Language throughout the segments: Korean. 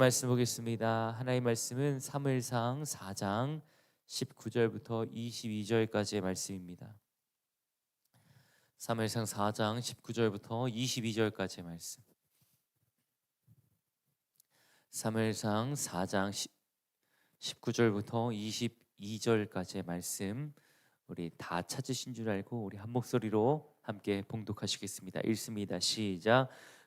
말씀 보겠습니다. 하나님 말씀은 사무엘상 4장 19절부터 22절까지의 말씀입니다. 사무엘상 4장 19절부터 22절까지의 말씀. 사무엘상 4장 19절부터 22절까지의 말씀 우리 다 찾으신 줄 알고 우리 한 목소리로 함께 봉독하시겠습니다. 읽습니다. 시작.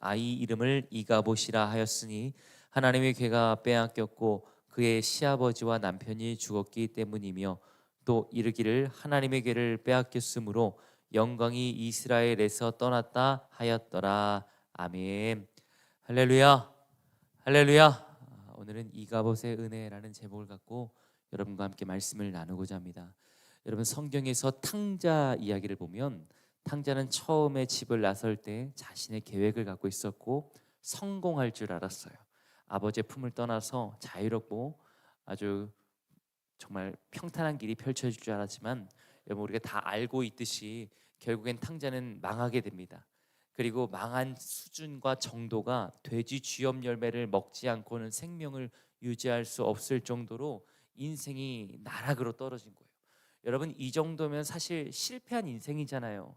아이 이름을 이가봇이라 하였으니 하나님의 괴가 빼앗겼고 그의 시아버지와 남편이 죽었기 때문이며 또 이르기를 하나님의 괴를 빼앗겼으므로 영광이 이스라엘에서 떠났다 하였더라. 아멘. 할렐루야. 할렐루야. 오늘은 이가봇의 은혜라는 제목을 갖고 여러분과 함께 말씀을 나누고자 합니다. 여러분 성경에서 탕자 이야기를 보면 탕자는 처음에 집을 나설 때 자신의 계획을 갖고 있었고 성공할 줄 알았어요. 아버지의 품을 떠나서 자유롭고 아주 정말 평탄한 길이 펼쳐질 줄 알았지만 여러분 우리가 다 알고 있듯이 결국엔 탕자는 망하게 됩니다. 그리고 망한 수준과 정도가 돼지 쥐염 열매를 먹지 않고는 생명을 유지할 수 없을 정도로 인생이 나락으로 떨어진 거예요. 여러분 이 정도면 사실 실패한 인생이잖아요.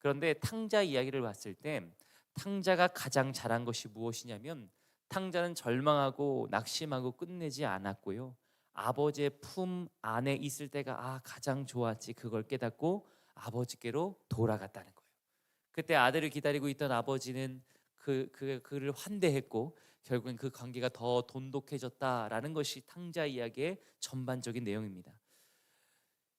그런데 탕자 이야기를 봤을 때 탕자가 가장 잘한 것이 무엇이냐면 탕자는 절망하고 낙심하고 끝내지 않았고요. 아버지의 품 안에 있을 때가 아 가장 좋았지 그걸 깨닫고 아버지께로 돌아갔다는 거예요. 그때 아들을 기다리고 있던 아버지는 그, 그 그를 환대했고 결국엔 그 관계가 더 돈독해졌다라는 것이 탕자 이야기의 전반적인 내용입니다.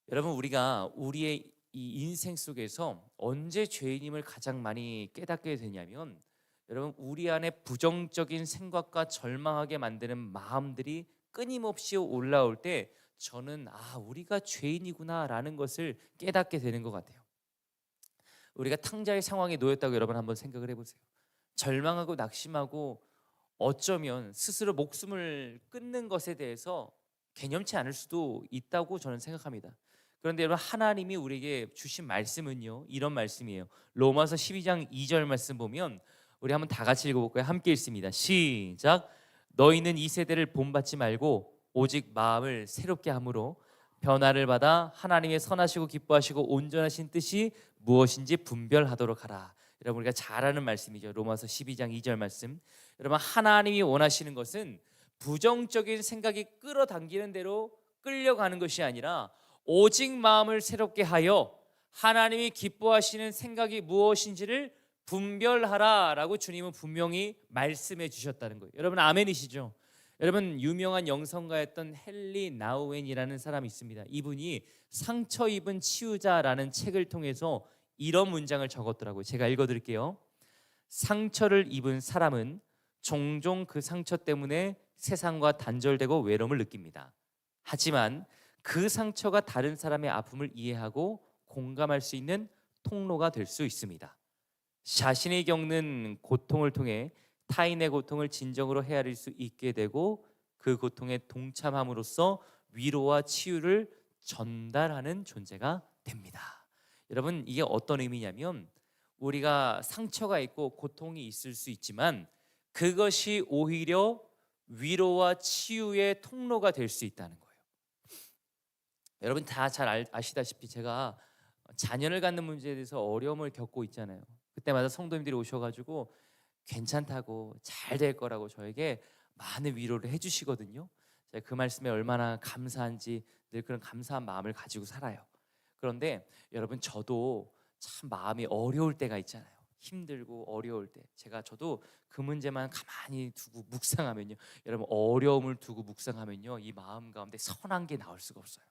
여러분 우리가 우리의 이 인생 속에서 언제 죄인임을 가장 많이 깨닫게 되냐면 여러분 우리 안에 부정적인 생각과 절망하게 만드는 마음들이 끊임없이 올라올 때 저는 아 우리가 죄인이구나라는 것을 깨닫게 되는 것 같아요. 우리가 탕자의 상황에 놓였다고 여러분 한번 생각을 해보세요. 절망하고 낙심하고 어쩌면 스스로 목숨을 끊는 것에 대해서 개념치 않을 수도 있다고 저는 생각합니다. 그런데 여러분 하나님이 우리에게 주신 말씀은요 이런 말씀이에요. 로마서 12장 2절 말씀 보면 우리 한번 다 같이 읽어볼까요? 함께 읽습니다. 시작. 너희는 이 세대를 본받지 말고 오직 마음을 새롭게 함으로 변화를 받아 하나님의 선하시고 기뻐하시고 온전하신 뜻이 무엇인지 분별하도록 하라. 여러분 우리가 잘 아는 말씀이죠. 로마서 12장 2절 말씀. 여러분 하나님이 원하시는 것은 부정적인 생각이 끌어당기는 대로 끌려가는 것이 아니라 오직 마음을 새롭게 하여 하나님이 기뻐하시는 생각이 무엇인지를 분별하라라고 주님은 분명히 말씀해 주셨다는 거예요. 여러분 아멘이시죠? 여러분 유명한 영성가였던 헨리 나우엔이라는 사람이 있습니다. 이분이 상처 입은 치유자라는 책을 통해서 이런 문장을 적었더라고요. 제가 읽어 드릴게요. 상처를 입은 사람은 종종 그 상처 때문에 세상과 단절되고 외로움을 느낍니다. 하지만 그 상처가 다른 사람의 아픔을 이해하고 공감할 수 있는 통로가 될 수 있습니다. 자신이 겪는 고통을 통해 타인의 고통을 진정으로 헤아릴 수 있게 되고 그 고통에 동참함으로써 위로와 치유를 전달하는 존재가 됩니다. 여러분 이게 어떤 의미냐면 우리가 상처가 있고 고통이 있을 수 있지만 그것이 오히려 위로와 치유의 통로가 될 수 있다는 거예요. 여러분 다 잘 아시다시피 제가 자녀를 갖는 문제에 대해서 어려움을 겪고 있잖아요. 그때마다 성도님들이 오셔가지고 괜찮다고 잘 될 거라고 저에게 많은 위로를 해주시거든요. 제가 그 말씀에 얼마나 감사한지 늘 그런 감사한 마음을 가지고 살아요. 그런데 여러분 저도 참 마음이 어려울 때가 있잖아요. 힘들고 어려울 때 제가 저도 그 문제만 가만히 두고 묵상하면요. 여러분 어려움을 두고 묵상하면요. 이 마음 가운데 선한 게 나올 수가 없어요.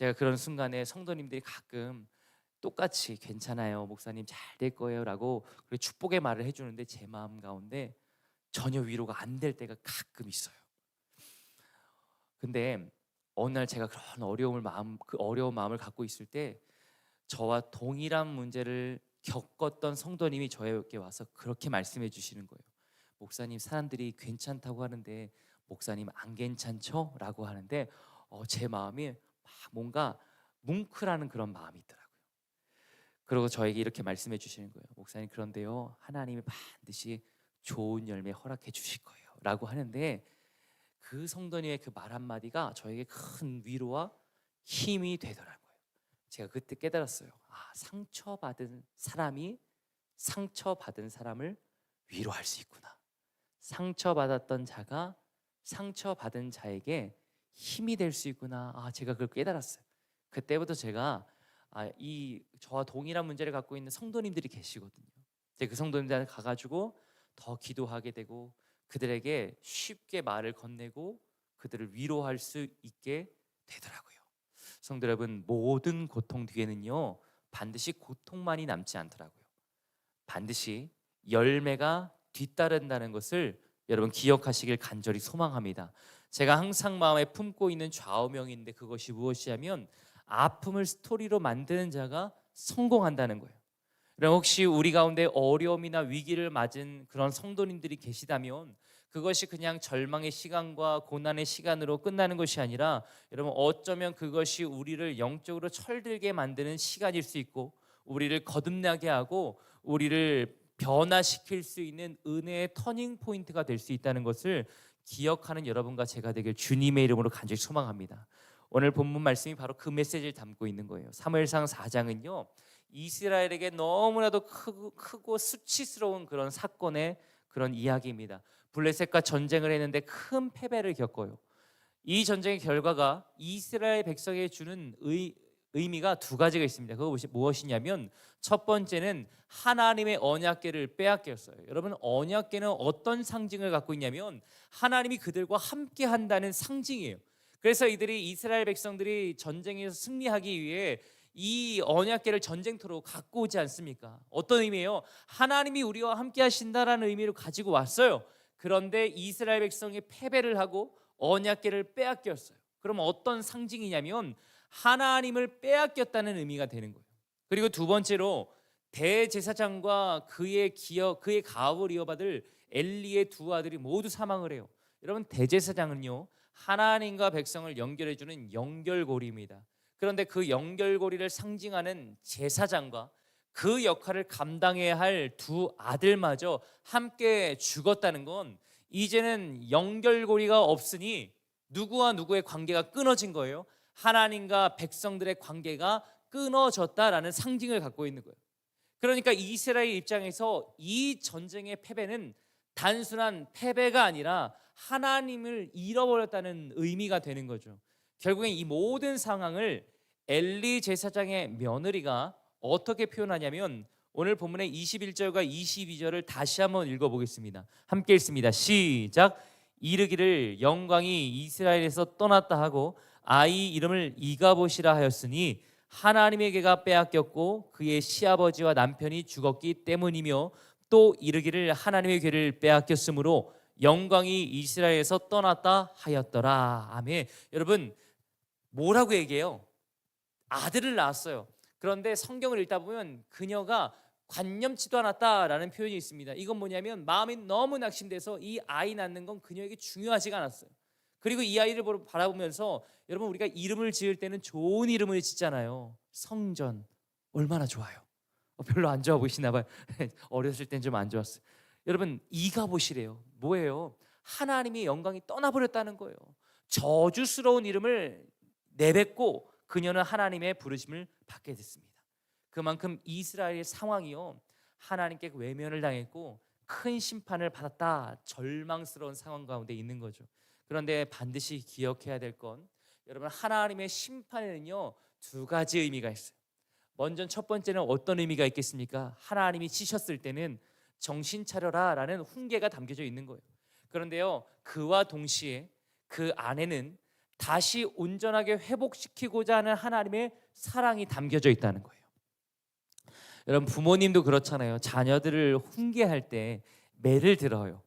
제가 그런 순간에 성도님들이 가끔 똑같이 괜찮아요 목사님 잘 될 거예요라고 축복의 말을 해주는데 제 마음 가운데 전혀 위로가 안 될 때가 가끔 있어요. 근데 어느 날 제가 그런 어려움을 마음 그 어려운 마음을 갖고 있을 때 저와 동일한 문제를 겪었던 성도님이 저에게 와서 그렇게 말씀해 주시는 거예요. 목사님 사람들이 괜찮다고 하는데 목사님 안 괜찮죠?라고 하는데 어, 제 마음이 막 뭔가 뭉클하는 그런 마음이 있더라고요. 그리고 저에게 이렇게 말씀해 주시는 거예요. 목사님 그런데요 하나님이 반드시 좋은 열매 허락해 주실 거예요.라고 하는데 그 성도님의 그 말 한마디가 저에게 큰 위로와 힘이 되더라고요. 제가 그때 깨달았어요. 아, 상처받은 사람이 상처받은 사람을 위로할 수 있구나. 상처받았던 자가 상처받은 자에게 힘이 될 수 있구나. 아, 제가 그걸 깨달았어요. 그때부터 제가 아, 이 저와 동일한 문제를 갖고 있는 성도님들이 계시거든요. 제가 그 성도님들한테 가가지고 더 기도하게 되고 그들에게 쉽게 말을 건네고 그들을 위로할 수 있게 되더라고요. 성도 여러분, 모든 고통 뒤에는요 반드시 고통만이 남지 않더라고요. 반드시 열매가 뒤따른다는 것을 여러분 기억하시길 간절히 소망합니다. 제가 항상 마음에 품고 있는 좌우명인데 그것이 무엇이냐면 아픔을 스토리로 만드는 자가 성공한다는 거예요. 그럼 혹시 우리 가운데 어려움이나 위기를 맞은 그런 성도님들이 계시다면 그것이 그냥 절망의 시간과 고난의 시간으로 끝나는 것이 아니라 여러분 어쩌면 그것이 우리를 영적으로 철들게 만드는 시간일 수 있고 우리를 거듭나게 하고 우리를 변화시킬 수 있는 은혜의 터닝 포인트가 될 수 있다는 것을 기억하는 여러분과 제가 되길 주님의 이름으로 간절히 소망합니다. 오늘 본문 말씀이 바로 그 메시지를 담고 있는 거예요. 사무엘상 4장은요. 이스라엘에게 너무나도 크고, 크고 수치스러운 그런 사건의 그런 이야기입니다. 블레셋과 전쟁을 했는데 큰 패배를 겪어요. 이 전쟁의 결과가 이스라엘 백성에 주는 의, 의미가 두 가지가 있습니다. 그거 무엇이냐면 첫 번째는 하나님의 언약궤를 빼앗겼어요. 여러분 언약궤는 어떤 상징을 갖고 있냐면 하나님이 그들과 함께 한다는 상징이에요. 그래서 이들이 이스라엘 백성들이 전쟁에서 승리하기 위해 이 언약궤를 전쟁터로 갖고 오지 않습니까? 어떤 의미예요? 하나님이 우리와 함께 하신다라는 의미로 가지고 왔어요. 그런데 이스라엘 백성이 패배를 하고 언약궤를 빼앗겼어요. 그럼 어떤 상징이냐면 하나님을 빼앗겼다는 의미가 되는 거예요. 그리고 두 번째로 대제사장과 그의 기어 그의 가업을 이어받을 엘리의 두 아들이 모두 사망을 해요. 여러분 대제사장은요 하나님과 백성을 연결해 주는 연결고리입니다. 그런데 그 연결고리를 상징하는 제사장과 그 역할을 감당해야 할 두 아들마저 함께 죽었다는 건 이제는 연결고리가 없으니 누구와 누구의 관계가 끊어진 거예요. 하나님과 백성들의 관계가 끊어졌다라는 상징을 갖고 있는 거예요. 그러니까 이스라엘 입장에서 이 전쟁의 패배는 단순한 패배가 아니라 하나님을 잃어버렸다는 의미가 되는 거죠. 결국엔 이 모든 상황을 엘리 제사장의 며느리가 어떻게 표현하냐면 오늘 본문의 21절과 22절을 다시 한번 읽어보겠습니다. 함께 읽습니다. 시작. 이르기를 영광이 이스라엘에서 떠났다 하고 아이 이름을 이가봇이라 하였으니 하나님에게가 빼앗겼고 그의 시아버지와 남편이 죽었기 때문이며 또 이르기를 하나님의 괴를 빼앗겼으므로 영광이 이스라엘에서 떠났다 하였더라. 아멘. 여러분 뭐라고 얘기해요? 아들을 낳았어요. 그런데 성경을 읽다 보면 그녀가 관념치도 않았다라는 표현이 있습니다. 이건 뭐냐면 마음이 너무 낙심돼서 이 아이 낳는 건 그녀에게 중요하지가 않았어요. 그리고 이 아이를 바라보면서 여러분 우리가 이름을 지을 때는 좋은 이름을 짓잖아요. 성전 얼마나 좋아요. 어, 별로 안 좋아 보이시나 봐요. 어렸을 땐 좀 안 좋았어요. 여러분 이가 보시래요. 뭐예요? 하나님의 영광이 떠나버렸다는 거예요. 저주스러운 이름을 내뱉고 그녀는 하나님의 부르심을 받게 됐습니다. 그만큼 이스라엘의 상황이요 하나님께 외면을 당했고 큰 심판을 받았다 절망스러운 상황 가운데 있는 거죠. 그런데 반드시 기억해야 될 건 여러분 하나님의 심판에는요 두 가지 의미가 있어요. 먼저 첫 번째는 어떤 의미가 있겠습니까? 하나님이 치셨을 때는 정신 차려라라는 훈계가 담겨져 있는 거예요. 그런데요 그와 동시에 그 안에는 다시 온전하게 회복시키고자 하는 하나님의 사랑이 담겨져 있다는 거예요. 여러분 부모님도 그렇잖아요. 자녀들을 훈계할 때 매를 들어요.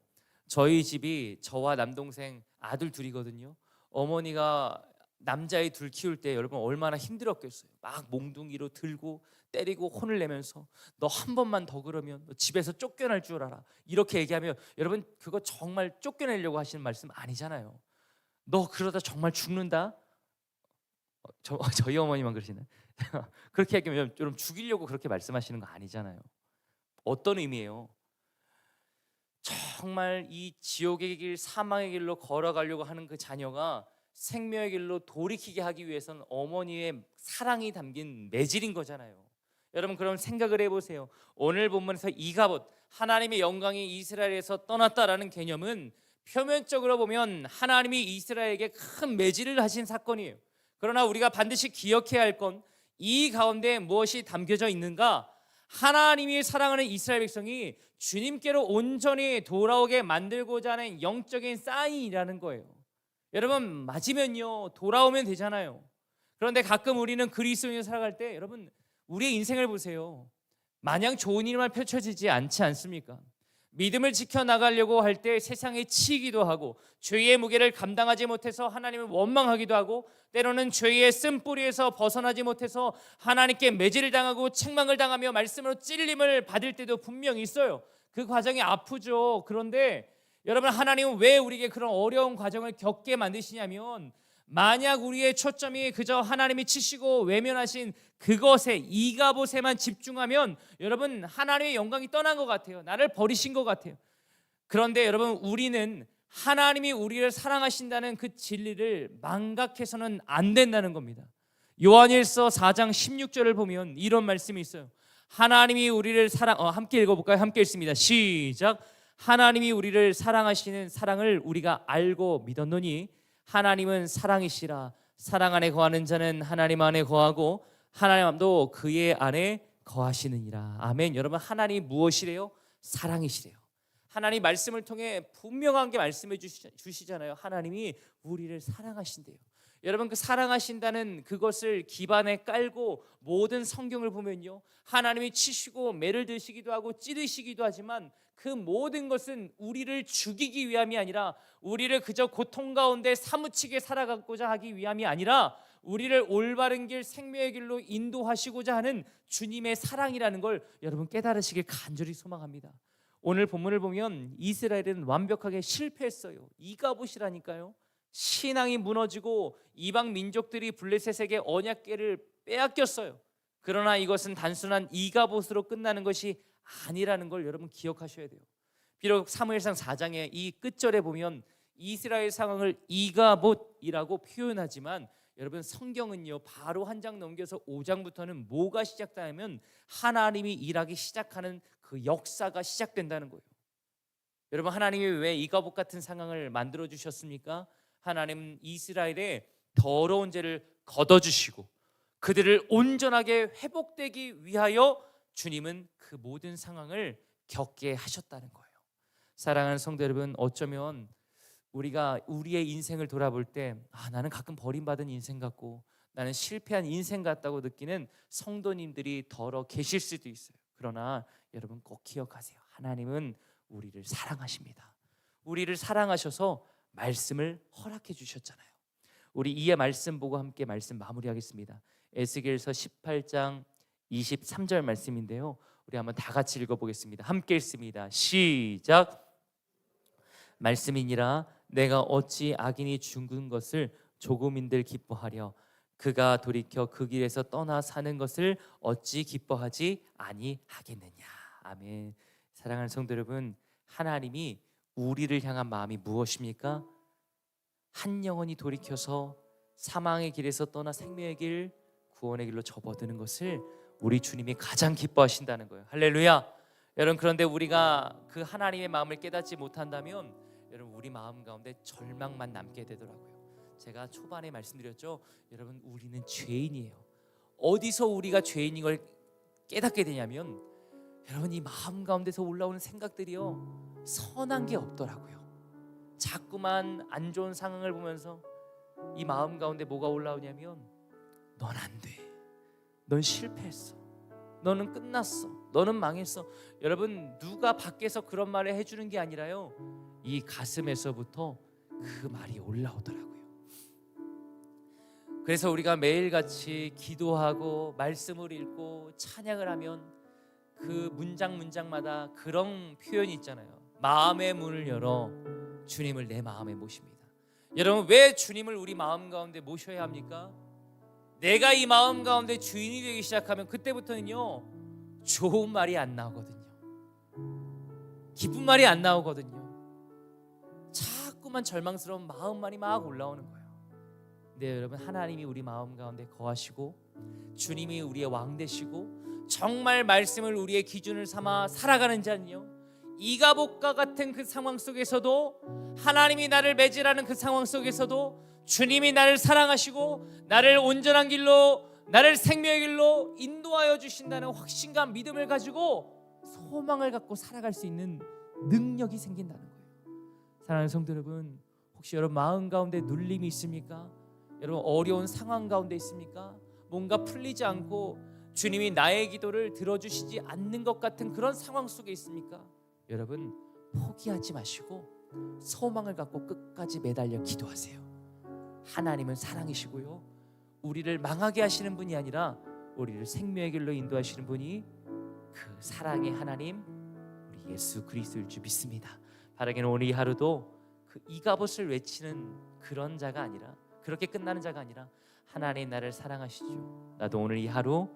저희 집이 저와 남동생 아들 둘이거든요. 어머니가 남자애 둘 키울 때 여러분 얼마나 힘들었겠어요. 막 몽둥이로 들고 때리고 혼을 내면서 너 한 번만 더 그러면 너 집에서 쫓겨날 줄 알아. 이렇게 얘기하면 여러분 그거 정말 쫓겨내려고 하시는 말씀 아니잖아요. 너 그러다 정말 죽는다. 어, 저 저희 어머니만 그러시네. 그렇게 얘기하면 좀 죽이려고 그렇게 말씀하시는 거 아니잖아요. 어떤 의미예요? 정말 이 지옥의 길, 사망의 길로 걸어가려고 하는 그 자녀가 생명의 길로 돌이키게 하기 위해서는 어머니의 사랑이 담긴 매질인 거잖아요. 여러분 그럼 생각을 해보세요. 오늘 본문에서 이가봇 하나님의 영광이 이스라엘에서 떠났다라는 개념은 표면적으로 보면 하나님이 이스라엘에게 큰 매질을 하신 사건이에요. 그러나 우리가 반드시 기억해야 할 건 이 가운데 무엇이 담겨져 있는가? 하나님이 사랑하는 이스라엘 백성이 주님께로 온전히 돌아오게 만들고자 하는 영적인 사인이라는 거예요. 여러분 맞으면요 돌아오면 되잖아요. 그런데 가끔 우리는 그리스도인을 살아갈 때 여러분 우리의 인생을 보세요. 마냥 좋은 일만 펼쳐지지 않지 않습니까? 믿음을 지켜 나가려고 할 때 세상에 치이기도 하고 죄의 무게를 감당하지 못해서 하나님을 원망하기도 하고 때로는 죄의 쓴뿌리에서 벗어나지 못해서 하나님께 매질을 당하고 책망을 당하며 말씀으로 찔림을 받을 때도 분명히 있어요. 그 과정이 아프죠. 그런데 여러분 하나님은 왜 우리에게 그런 어려운 과정을 겪게 만드시냐면 만약 우리의 초점이 그저 하나님이 치시고 외면하신 그것에 이가봇에만 집중하면 여러분 하나님의 영광이 떠난 것 같아요. 나를 버리신 것 같아요. 그런데 여러분 우리는 하나님이 우리를 사랑하신다는 그 진리를 망각해서는 안 된다는 겁니다. 요한일서 4장 16절을 보면 이런 말씀이 있어요. 하나님이 우리를 사랑 어, 함께 읽어볼까요? 함께 읽습니다. 시작. 하나님이 우리를 사랑하시는 사랑을 우리가 알고 믿었노니 하나님은 사랑이시라. 사랑 안에 거하는 자는 하나님 안에 거하고 하나님도 그의 안에 거하시느니라. 아멘. 여러분 하나님 무엇이래요? 사랑이시래요. 하나님 말씀을 통해 분명한 게 말씀해 주시, 잖아요. 하나님이 우리를 사랑하신대요. 여러분 그 사랑하신다는 그것을 기반에 깔고 모든 성경을 보면요. 하나님이 치시고 매를 드시기도 하고 찌르시기도 하지만 그 모든 것은 우리를 죽이기 위함이 아니라 우리를 그저 고통 가운데 사무치게 살아가고자 하기 위함이 아니라 우리를 올바른 길 생명의 길로 인도하시고자 하는 주님의 사랑이라는 걸 여러분 깨달으시길 간절히 소망합니다. 오늘 본문을 보면 이스라엘은 완벽하게 실패했어요. 이가봇이라니까요. 신앙이 무너지고 이방 민족들이 블레셋에게 언약궤를 빼앗겼어요. 그러나 이것은 단순한 이가봇으로 끝나는 것이 아니라는 걸 여러분 기억하셔야 돼요. 비록 사무엘상 4장의 이 끝절에 보면 이스라엘 상황을 이가봇이라고 표현하지만 여러분 성경은요 바로 한 장 넘겨서 5장부터는 뭐가 시작되면 하나님이 일하기 시작하는 그 역사가 시작된다는 거예요. 여러분 하나님이 왜 이가봇 같은 상황을 만들어 주셨습니까? 하나님은 이스라엘의 더러운 죄를 걷어 주시고 그들을 온전하게 회복되기 위하여 주님은 그 모든 상황을 겪게 하셨다는 거예요. 사랑하는 성도 여러분, 어쩌면 우리가 우리의 인생을 돌아볼 때 아, 나는 가끔 버림받은 인생 같고 나는 실패한 인생 같다고 느끼는 성도님들이 더러 계실 수도 있어요. 그러나 여러분 꼭 기억하세요. 하나님은 우리를 사랑하십니다. 우리를 사랑하셔서 말씀을 허락해 주셨잖아요. 우리 이해 말씀 보고 함께 말씀 마무리하겠습니다. 에스겔서 18장 23절 말씀인데요. 우리 한번 다 같이 읽어보겠습니다. 함께 읽습니다. 시작. 말씀이니라 내가 어찌 악인이 죽은 것을 조금인들 기뻐하려 그가 돌이켜 그 길에서 떠나 사는 것을 어찌 기뻐하지 아니하겠느냐. 아멘. 사랑하는 성도 여러분, 하나님이 우리를 향한 마음이 무엇입니까? 한 영혼이 돌이켜서 사망의 길에서 떠나 생명의 길, 구원의 길로 접어드는 것을 우리 주님이 가장 기뻐하신다는 거예요. 할렐루야. 여러분 그런데 우리가 그 하나님의 마음을 깨닫지 못한다면 여러분 우리 마음 가운데 절망만 남게 되더라고요. 제가 초반에 말씀드렸죠. 여러분 우리는 죄인이에요. 어디서 우리가 죄인인 걸 깨닫게 되냐면 여러분 이 마음 가운데서 올라오는 생각들이요 선한 게 없더라고요. 자꾸만 안 좋은 상황을 보면서 이 마음 가운데 뭐가 올라오냐면 넌 안 돼. 넌 실패했어. 너는 끝났어. 너는 망했어. 여러분 누가 밖에서 그런 말을 해주는 게 아니라요. 이 가슴에서부터 그 말이 올라오더라고요. 그래서 우리가 매일같이 기도하고 말씀을 읽고 찬양을 하면 그 문장 문장마다 그런 표현이 있잖아요. 마음의 문을 열어 주님을 내 마음에 모십니다. 여러분 왜 주님을 우리 마음 가운데 모셔야 합니까? 내가 이 마음 가운데 주인이 되기 시작하면 그때부터는요 좋은 말이 안 나오거든요. 기쁜 말이 안 나오거든요. 자꾸만 절망스러운 마음만이 막 올라오는 거예요. 근데 여러분 하나님이 우리 마음 가운데 거하시고 주님이 우리의 왕 되시고 정말 말씀을 우리의 기준을 삼아 살아가는 자는요 이가복과 같은 그 상황 속에서도 하나님이 나를 매질하는 그 상황 속에서도 주님이 나를 사랑하시고 나를 온전한 길로 나를 생명의 길로 인도하여 주신다는 확신과 믿음을 가지고 소망을 갖고 살아갈 수 있는 능력이 생긴다는 거예요. 사랑하는 성도 여러분, 혹시 여러분 마음 가운데 눌림이 있습니까? 여러분 어려운 상황 가운데 있습니까? 뭔가 풀리지 않고 주님이 나의 기도를 들어주시지 않는 것 같은 그런 상황 속에 있습니까? 여러분 포기하지 마시고 소망을 갖고 끝까지 매달려 기도하세요. 하나님은 사랑이시고요. 우리를 망하게 하시는 분이 아니라 우리를 생명의 길로 인도하시는 분이 그 사랑의 하나님 우리 예수 그리스도일 줄 믿습니다. 바라기는 오늘 이 하루도 그 이가봇을 외치는 그런 자가 아니라 그렇게 끝나는 자가 아니라 하나님 나를 사랑하시죠. 나도 오늘 이 하루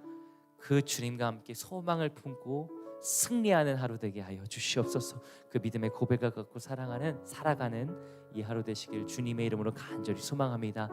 그 주님과 함께 소망을 품고 승리하는 하루 되게 하여 주시옵소서. 그 믿음의 고백을 갖고 사랑하는 살아가는 이 하루 되시길 주님의 이름으로 간절히 소망합니다.